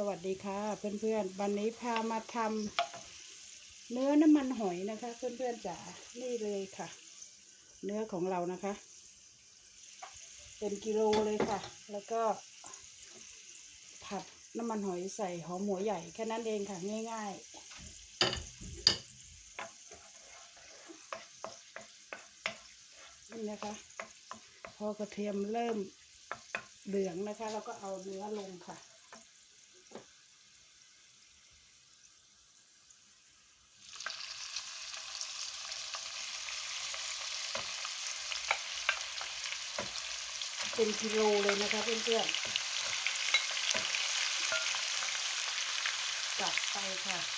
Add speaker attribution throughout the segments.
Speaker 1: สวัสดีค่ะ เพื่อนๆ วันนี้พามาทำเนื้อน้ำมันหอยนะคะ เพื่อนๆจ๋านี่เลยค่ะ เนื้อของเรานะคะ เป็นกิโลเลยค่ะ แล้วก็ ผัดน้ำมันหอยใส่หอมหัวใหญ่แค่นั้นเองค่ะ ง่ายๆนี่นะคะ พอกระเทียมเริ่มเหลืองนะคะ เราก็เอาเนื้อลงค่ะ เป็นกิโลเลยนะคะเพื่อนๆกลับไปค่ะ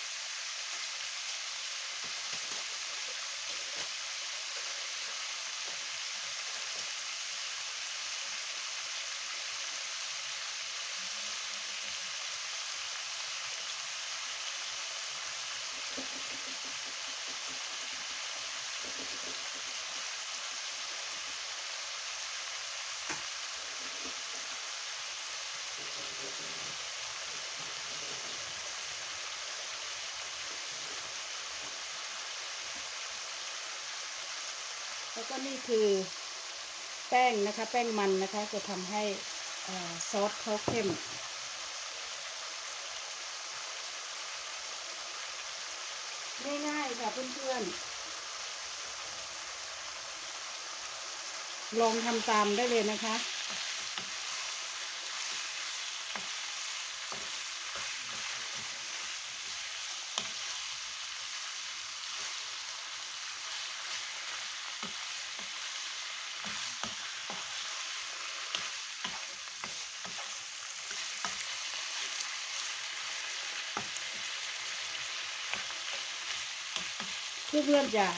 Speaker 1: แล้วก็นี่คือแป้งนะคะ แป้งมันนะคะ จะทำให้ซอสเขาเข้มง่ายๆค่ะเพื่อนๆ ลองทำตามได้เลยนะคะ เพื่อนๆจ๋า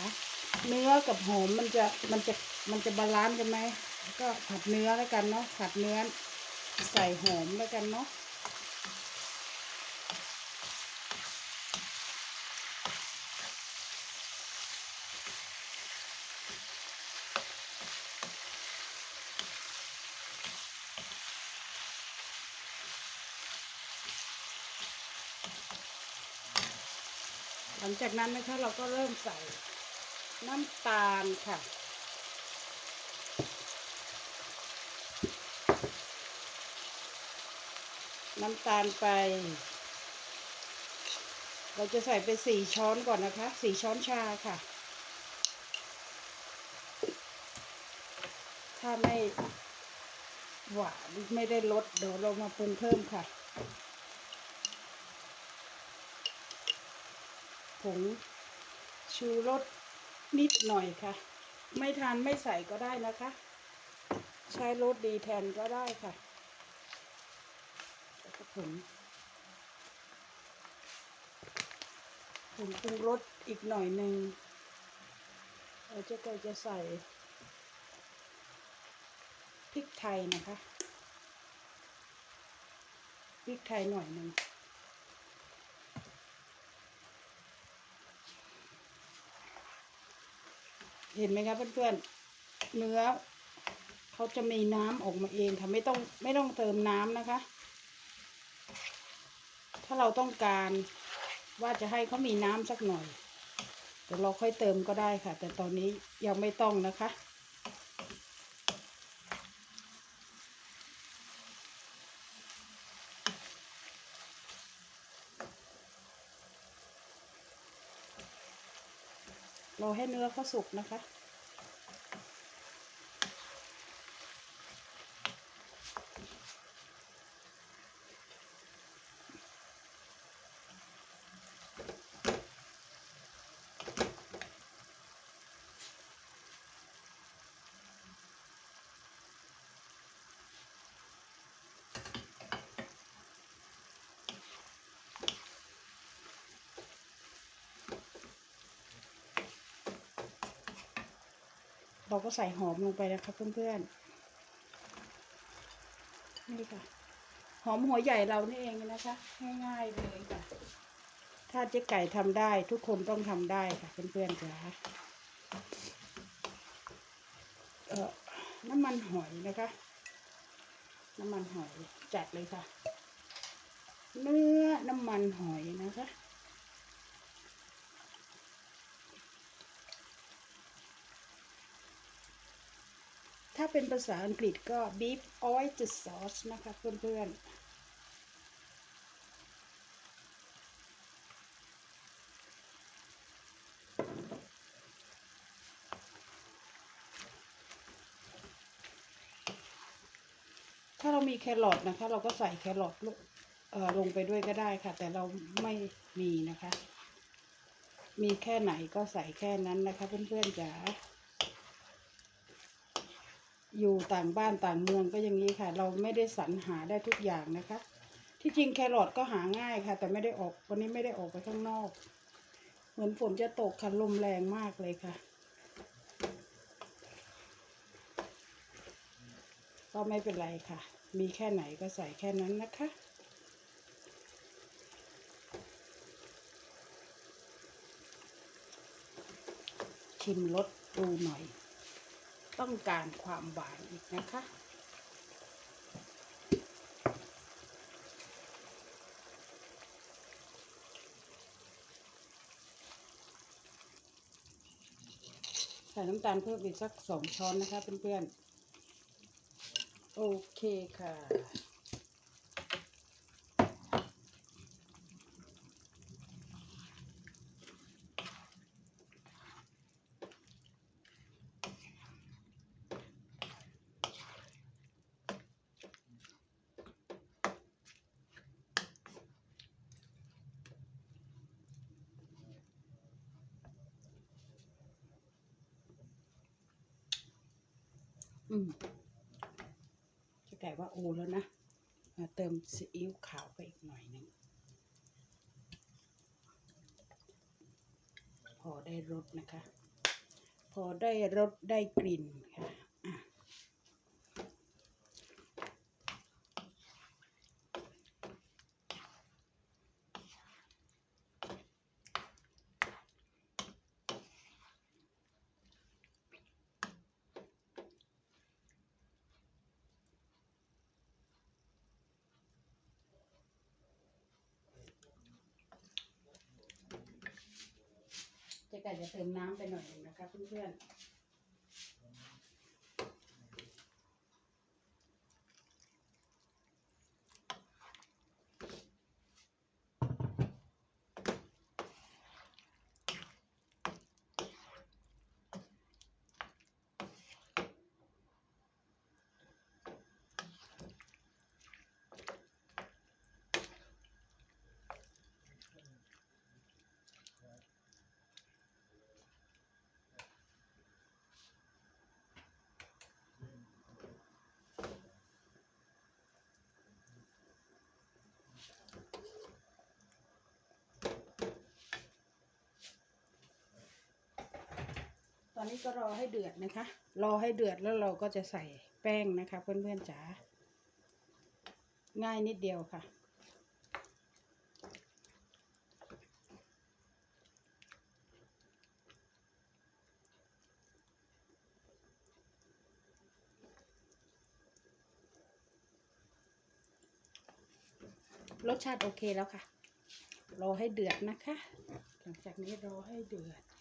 Speaker 1: เนื้อกับหอมมันจะมันจะมันจะบาลานซ์กันไหมก็ผัดเนื้อแล้วกันเนาะผัดเนื้อใส่หอมแล้วกันเนาะ ลังจากนั้นนะคะเราก็เริ่มใส่น้ำตาลค่ะ น้ำตาลไป เราจะใส่ไปสี่ช้อนก่อนนะคะสี่ช้อนชาค่ะ ถ้าไม่หวานไม่ได้ลดเดี๋ยวเรามาปรุงเพิ่มค่ะ ผงชูรสนิดหน่อยค่ะ ไม่ทานไม่ใส่ก็ได้นะคะ ใช้รสดีแทนก็ได้ค่ะผงผงปรุงรสอีกหน่อยหนึ่งเราจะก็จะใส่พริกไทยนะคะพริกไทยหน่อยหนึ่ง เห็นไหมคะเพื่อนๆ เนื้อเขาจะมีน้ำออกมาเองค่ะไม่ต้องไม่ต้องเติมน้ำนะคะ ถ้าเราต้องการว่าจะให้เขามีน้ำสักหน่อยเดี๋ยวเราค่อยเติมก็ได้ค่ะ แต่ตอนนี้ยังไม่ต้องนะคะ รอให้เนื้อเขาสุกนะคะ เราก็ใส่หอมลงไปนะคะเพื่อนๆ นี่ค่ะ หอมหัวใหญ่เรานี่เองนะคะ ง่ายๆเลยค่ะ ถ้าเจ๊ไก่ทำได้ทุกคนต้องทำได้ค่ะเพื่อนๆจ้าเออน้ำมันหอยนะคะ น้ำมันหอยจัดเลยค่ะ เนื้อน้ำมันหอยนะคะ ถ้าเป็นภาษาอังกฤษก็ beef oyster sauce นะคะเพื่อนๆถ้าเรามีแครอทนะคะ เราก็ใส่แครอทลงเอ่อลงไปด้วยก็ได้ค่ะ แต่เราไม่มีนะคะ มีแค่ไหนก็ใส่แค่นั้นนะคะ เพื่อนๆจ๋า อยู่ต่างบ้านต่างเมืองก็อย่างนี้ค่ะ เราไม่ได้สรรหาได้ทุกอย่างนะคะ ที่จริงแครอทก็หาง่ายค่ะ แต่ไม่ได้ออกวันนี้ไม่ได้ออกไปข้างนอก เหมือนฝนจะตกค่ะลมแรงมากเลยค่ะ ก็ไม่เป็นไรค่ะ มีแค่ไหนก็ใส่แค่นั้นนะคะชิมรสดูหน่อย ต้องการความหวานอีกนะคะ ใส่น้ำตาลเพิ่มอีกสักสองช้อนนะคะเพื่อนๆ โอเคค่ะ อืมจะแก่ว่าโอแล้วนะมาเติมซีอิ๊วขาวไปอีกหน่อยหนึ่งพอได้รสนะคะ พอได้รสได้กลิ่นค่ะ เจ๊ไก่จะเติมน้ำไปหน่อยหนึ่งนะคะเพื่อนๆ อนนี้ก็รอให้เดือดนะคะ รอให้เดือดแล้วเราก็จะใส่แป้งนะคะ เพื่อนๆจ๋า ง่ายนิดเดียวค่ะ รสชาติโอเคแล้วค่ะ รอให้เดือดนะคะ หลังจากนี้รอให้เดือด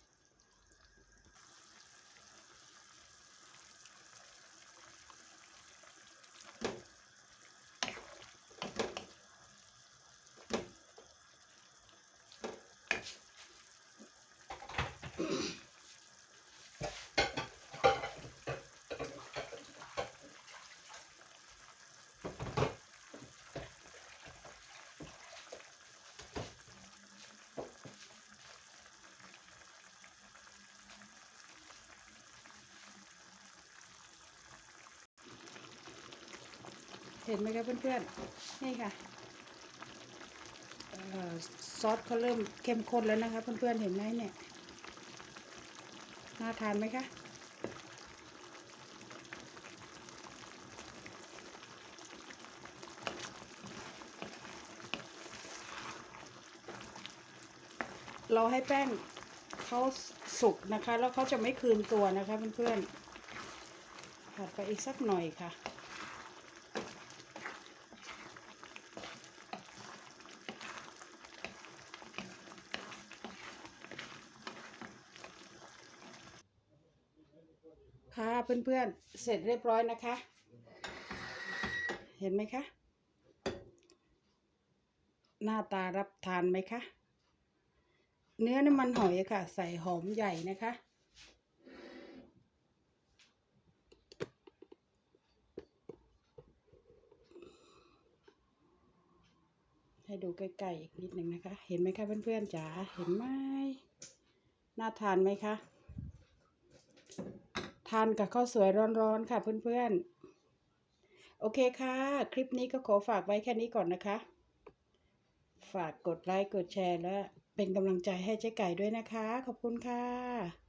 Speaker 1: เห็นไหมคะเพื่อนๆ นี่ค่ะซอสเขาเริ่มเข้มข้นแล้วนะคะเพื่อนๆ เห็นไหมเนี่ย น่าทานไหมคะเราให้แป้งเขาสุกนะคะ แล้วเขาจะไม่คืนตัวนะคะเพื่อนๆ ผัดไปอีกสักหน่อยค่ะ เพื่อนๆ เสร็จเรียบร้อยนะคะ เห็นไหมคะ หน้าตารับทานไหมคะ เนื้อน้ำมันหอยค่ะ ใส่หอมใหญ่นะคะให้ดูใกล้ๆอีกนิดหนึ่งนะคะ เห็นไหมคะเพื่อนๆจ๋า เห็นไหม น่าทานไหมคะ ทานกับข้าวสวยร้อนๆค่ะเพื่อนๆ โอเคค่ะ คลิปนี้ก็ขอฝากไว้แค่นี้ก่อนนะคะ ฝากกดไลค์กดแชร์และเป็นกำลังใจให้เจ๊ไก่ด้วยนะคะ ขอบคุณค่ะ